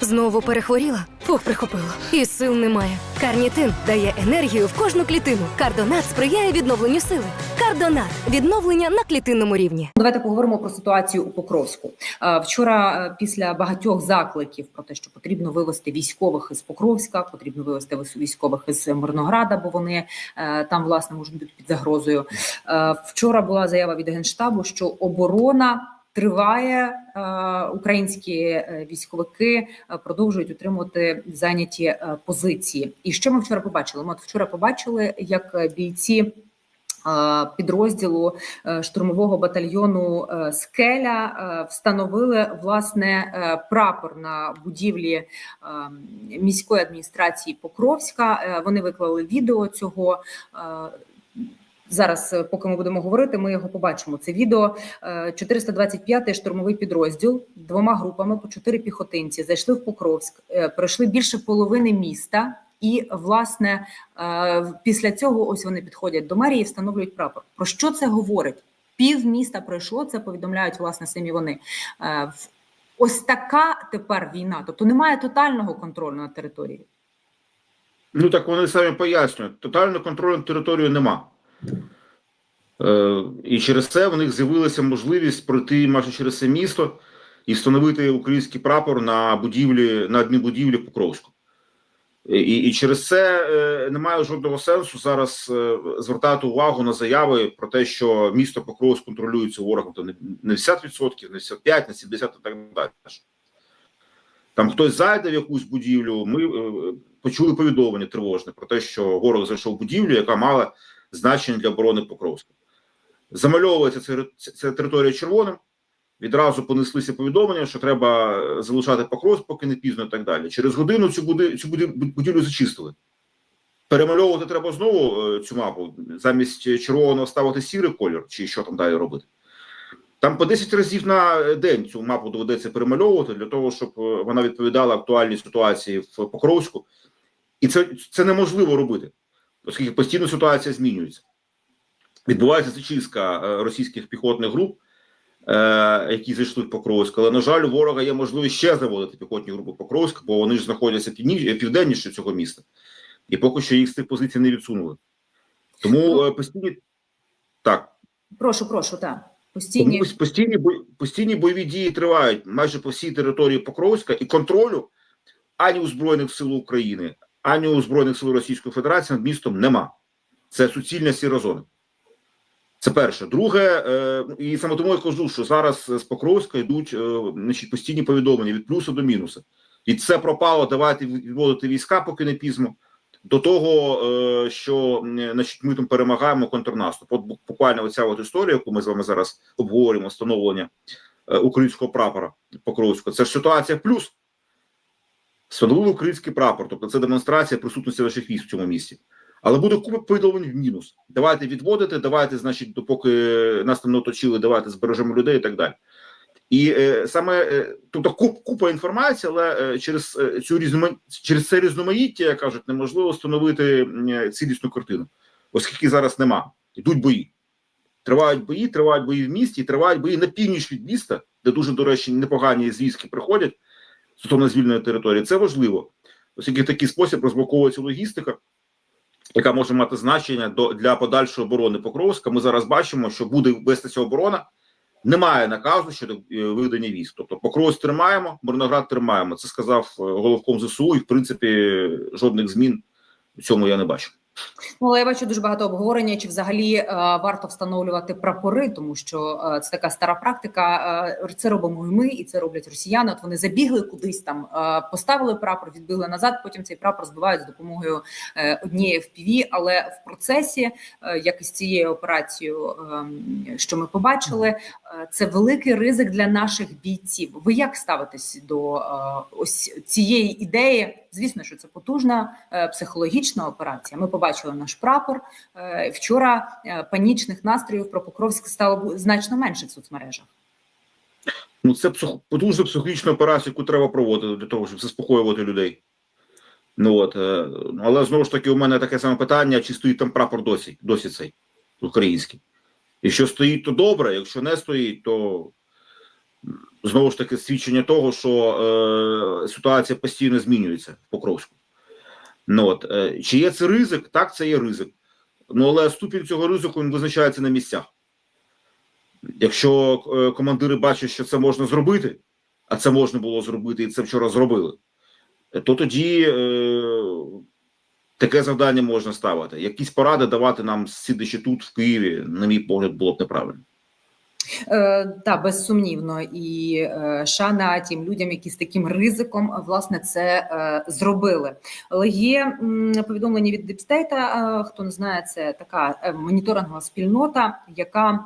Знову перехворіла? Фух, прихопило. І сил немає. Карнітин дає енергію в кожну клітину. Кардонат сприяє відновленню сили. Кардонат відновлення на клітинному рівні. Давайте поговоримо про ситуацію у Покровську. Вчора, після багатьох закликів про те, що потрібно вивести військових із Покровська, потрібно вивести військових із Мирнограда, бо вони е, там власне можуть бути під загрозою. Вчора була заява від генштабу, що оборона. Триває е, українські е, військовики е, продовжують утримувати зайняті позиції. І що ми вчора побачили? Ми от вчора побачили, як бійці підрозділу штурмового батальйону Скеля встановили власне прапор на будівлі міської адміністрації Покровська. Вони виклали відео цього. Е, Зараз, е, поки ми будемо говорити, ми його побачимо. Це відео Е, 425-й штурмовий підрозділ двома групами по чотири піхотинці зайшли в Покровськ, е, пройшли більше половини міста. І власне е, після цього ось вони підходять до мерії і встановлюють прапор. Про що це говорить? Пів міста пройшло. Це повідомляють власне самі вони. Е, Ось така тепер війна. Тобто немає тотального контролю над територією. Ну так вони самі пояснюють. Тотального контролю над територією нема. Е, і через це в них з'явилася можливість пройти майже через це місто і встановити український прапор на будівлі на одній будівлі Покровську. І, і через це е, немає жодного сенсу зараз е, звертати увагу на заяви про те, що місто Покровськ контролюється ворогом там не не 50%, не 55%, не 70% і так далі. Там хтось зайде в якусь будівлю. Ми е, почули повідомлення тривожне про те, що ворог зайшов в будівлю, яка мала значення для оборони Покровська. Замальовується ця, територія червоним. Відразу понеслися повідомлення, що треба залишати Покровськ, поки не пізно і так далі. Через годину цю, буди, цю будівлю зачистили. Перемальовувати треба знову е, цю мапу, замість червоного ставити сірий колір, чи що там далі робити. Там по 10 разів на день цю мапу доведеться перемальовувати для того, щоб е, вона відповідала актуальній ситуації в Покровську. І це, це неможливо робити, оскільки постійно ситуація змінюється. Відбувається зачистка е, російських піхотних груп, е, які зайшли в Покровськ. Але, на жаль, у ворога є можливість ще заводити піхотні групи Покровськ, бо вони ж знаходяться південніше цього міста. І поки що їх з цих позицій не відсунули. Тому е, постійні так. Прошу, прошу, так. Постійні постійні постійні бойові дії тривають майже по всій території Покровська і контролю ані у збройних сил України, ані у збройних сил Російської Федерації над містом нема. Це суцільна сіра зона. Це перше. Друге, е, і саме тому я кажу, що зараз з Покровська йдуть е, значить, постійні повідомлення від плюсу до мінуса. І це пропало. Давайте відводити війська, поки не пізно. До того, е, що значить, ми там перемагаємо контрнаступ. От буквально оця от історія, яку ми з вами зараз обговорюємо, встановлення українського прапора Покровського, це ж ситуація плюс. Встановили український прапор, тобто це демонстрація присутності наших військ в цьому місці. Але буде купа повідомлень в мінус. Давайте відводити, давайте, значить, допоки нас там не оточили, давайте збережемо людей і так далі. І е, саме е, тобто куп, купа інформації, але е, через е, цю різнома... через це різноманіття, як кажуть, неможливо встановити е, цілісну картину, оскільки зараз нема. Йдуть бої. Тривають бої, тривають бої в місті, і тривають бої на північ від міста, де дуже, до речі, непогані звістки приходять стосовно звільненої території. Це важливо, оскільки в такий спосіб розблоковується логістика, яка може мати значення до для подальшої оборони Покровська. Ми зараз бачимо, що буде вестися оборона. Немає наказу щодо е, виведення військ. Тобто Покровськ тримаємо, Мирноград тримаємо. Це сказав е, головком ЗСУ, і в принципі жодних змін у цьому я не бачу. Ну, але я бачу дуже багато обговорення, чи взагалі е, варто встановлювати прапори, тому що е, це така стара практика. Е, це робимо і ми, і це роблять росіяни. От вони забігли кудись там, е, поставили прапор, відбили назад. Потім цей прапор збивають з допомогою е, однієї FPV, але в процесі, е, як і з цією операцією, е, що ми побачили, це великий ризик для наших бійців. Ви як ставитесь до е, ось цієї ідеї? Звісно, що це потужна е, психологічна операція. Ми побачили наш прапор. Е, Вчора е, панічних настроїв про Покровськ стало значно менше в соцмережах. Ну це псих... потужна психологічна операція, яку треба проводити для того, щоб заспокоювати людей. Ну от е, але знову ж таки, у мене таке саме питання: чи стоїть там прапор досі, досі цей український? Якщо стоїть, то добре, якщо не стоїть, то знову ж таки свідчення того, що е, ситуація постійно змінюється в Покровську. Ну, от, е, чи є це ризик? Так, це є ризик. Ну, але ступінь цього ризику він визначається на місцях. Якщо е, командири бачать, що це можна зробити, а це можна було зробити, і це вчора зробили, то тоді е, таке завдання можна ставити. Якісь поради давати нам, сидячи тут, в Києві, на мій погляд, було б неправильно. Е, та безсумнівно, і е, шана тим людям, які з таким ризиком е, власне це е, зробили. Але є м, повідомлення від Дипстейта. Е, хто не знає, це така е, моніторингова спільнота, яка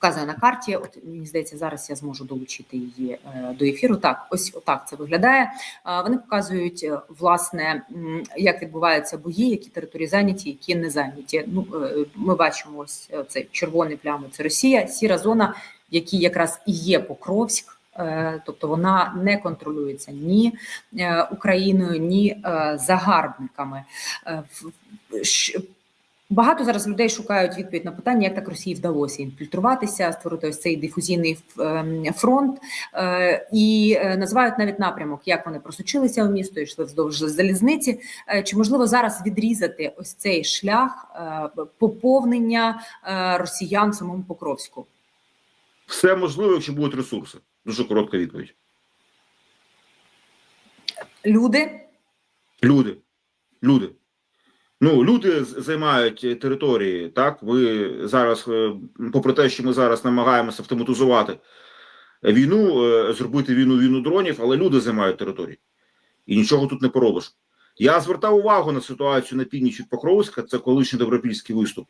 показує на карті. От мені здається, зараз я зможу долучити її е, до ефіру. Так, ось отак це виглядає. Е, Вони показують е, власне, як відбуваються бої, які території зайняті, які не зайняті. Ну ми бачимо ось цей червоний плями. Це Росія, сіра зона, в якраз і є Покровськ. Тобто вона не контролюється ні Україною, ні загарбниками. Багато зараз людей шукають відповідь на питання, як так Росії вдалося інфільтруватися, створити ось цей дифузійний ем, фронт, е, і е, називають навіть напрямок, як вони просочилися в місто, йшли вздовж залізниці. Е, Чи можливо зараз відрізати ось цей шлях поповнення росіян в самому Покровську? Все можливо, якщо будуть ресурси. Дуже коротка відповідь. Люди Люди. Люди. Ну, люди займають е, території. Так, ви зараз, е, попри те, що ми зараз намагаємося автоматизувати війну, е, зробити війну війну дронів, але люди займають території. І нічого тут не поробиш. Я звертав увагу на ситуацію на північ від Покровська, це колишній добропільський виступ,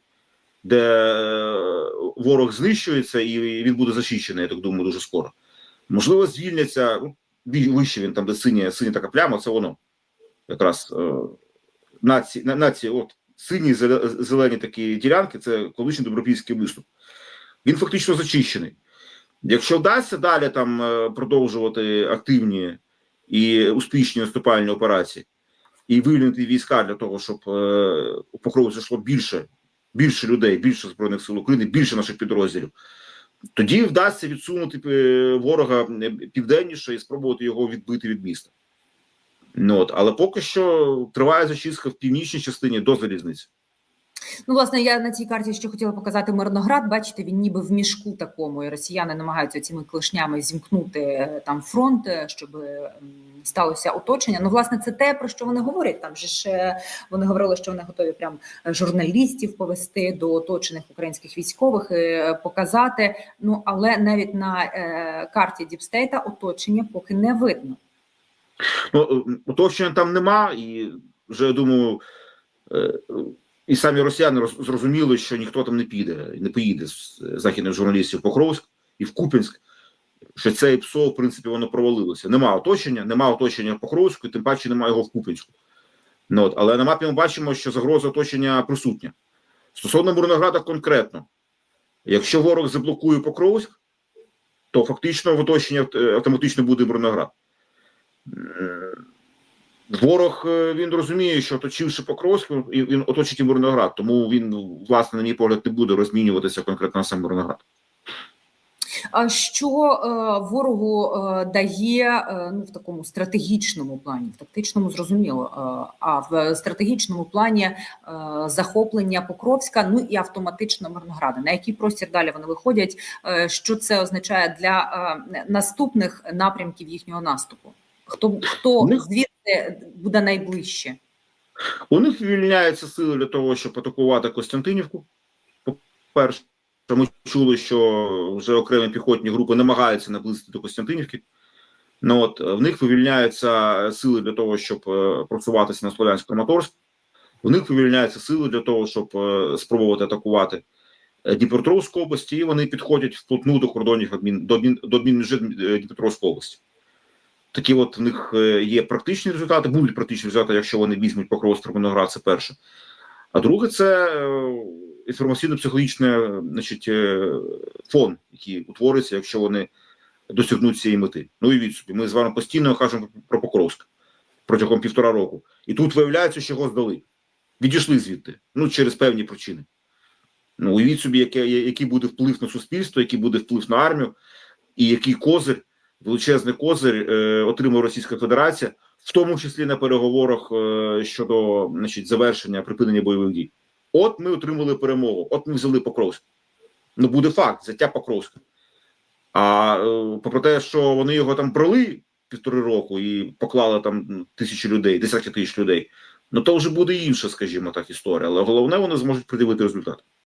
де ворог знищується і він буде зачищений, я так думаю, дуже скоро. Можливо, звільняться ну, вище він там, де синя, синя така пляма, це воно. Якраз нації, нації, от сині зелені такі ділянки, це колишній добропільський виступ. Він фактично зачищений. Якщо вдасться далі там е, продовжувати активні і успішні наступальні операції, і вивільнити війська для того, щоб е, у Покровці йшло більше, більше людей, більше збройних сил України, більше наших підрозділів, тоді вдасться відсунути е, ворога південніше і спробувати його відбити від міста. Ну, от, але поки що триває зачистка в північній частині до залізниці. Ну, власне, я на цій карті ще хотіла показати Мирноград. Бачите, він ніби в мішку такому, і росіяни намагаються цими клешнями зімкнути е, там фронт, е, щоб ем, сталося оточення. Ну, власне, це те, про що вони говорять. Там же ж е, вони говорили, що вони готові прям журналістів повести до оточених українських військових, е, показати. Ну, але навіть на карті Діпстейта оточення поки не видно. Ну, е, оточення там нема, і вже я думаю, е, і самі росіяни зрозуміли, що ніхто там не піде, не поїде з західних журналістів в Покровськ і в Куп'янськ. Що це ПСО, в принципі, воно провалилося. Нема оточення, нема оточення в Покровську, і тим паче немає його в Куп'янську. Ну, от, але на мапі ми бачимо, що загроза оточення присутня. Стосовно Мирнограда конкретно, якщо ворог заблокує Покровськ, то фактично в оточенні е, автоматично буде Мирноград. Ворог е, він розуміє, що оточивши Покровськ, він оточить і Мирноград, тому він, власне, на мій погляд, не буде розмінюватися конкретно сам Мирноград. А що е, ворогу е, дає ну в такому стратегічному плані, в тактичному зрозуміло, а в стратегічному плані захоплення Покровська, ну і автоматично Мирнограда. На який простір далі вони виходять? Що це означає для наступних напрямків їхнього наступу? Хто хто них- звідси буде найближче? У них вивільняються сили для того, щоб атакувати Костянтинівку. По-перше, ми чули, що вже окремі піхотні групи намагаються наблизити до Костянтинівки. Ну от в них вивільняються сили для того, щоб е, просуватися на Слов'янськ Краматорськ. В них вивільняються сили для того, щоб е, спробувати атакувати е, Дніпропетровську область, і вони підходять вплотну до кордонів адмін, до, адмін, до адмінмежі е, Дніпропетровської області. Такі от в них е, є практичні результати, будуть практичні результати, якщо вони візьмуть Покровськ Мирноград, це перше. А друге, це е, інформаційно-психологічний значить, е, фон, який утвориться, якщо вони досягнуть цієї мети. Ну і від собі. Ми з вами постійно кажемо про Покровськ протягом півтора року. І тут виявляється, що його здали. Відійшли звідти, ну через певні причини. Ну, уявіть собі, яке, який буде вплив на суспільство, який буде вплив на армію. і який козир, величезний козир е, отримала Російська Федерація, в тому числі на переговорах е, щодо значить, завершення припинення бойових дій. От ми отримали перемогу, от ми взяли Покровськ. Ну буде факт, взяття Покровська. А е, попри те, що вони його там брали півтори року і поклали там ну, тисячі людей, десятки тисяч людей. Ну то вже буде інша, скажімо так, історія. Але головне, вони зможуть придивити результат.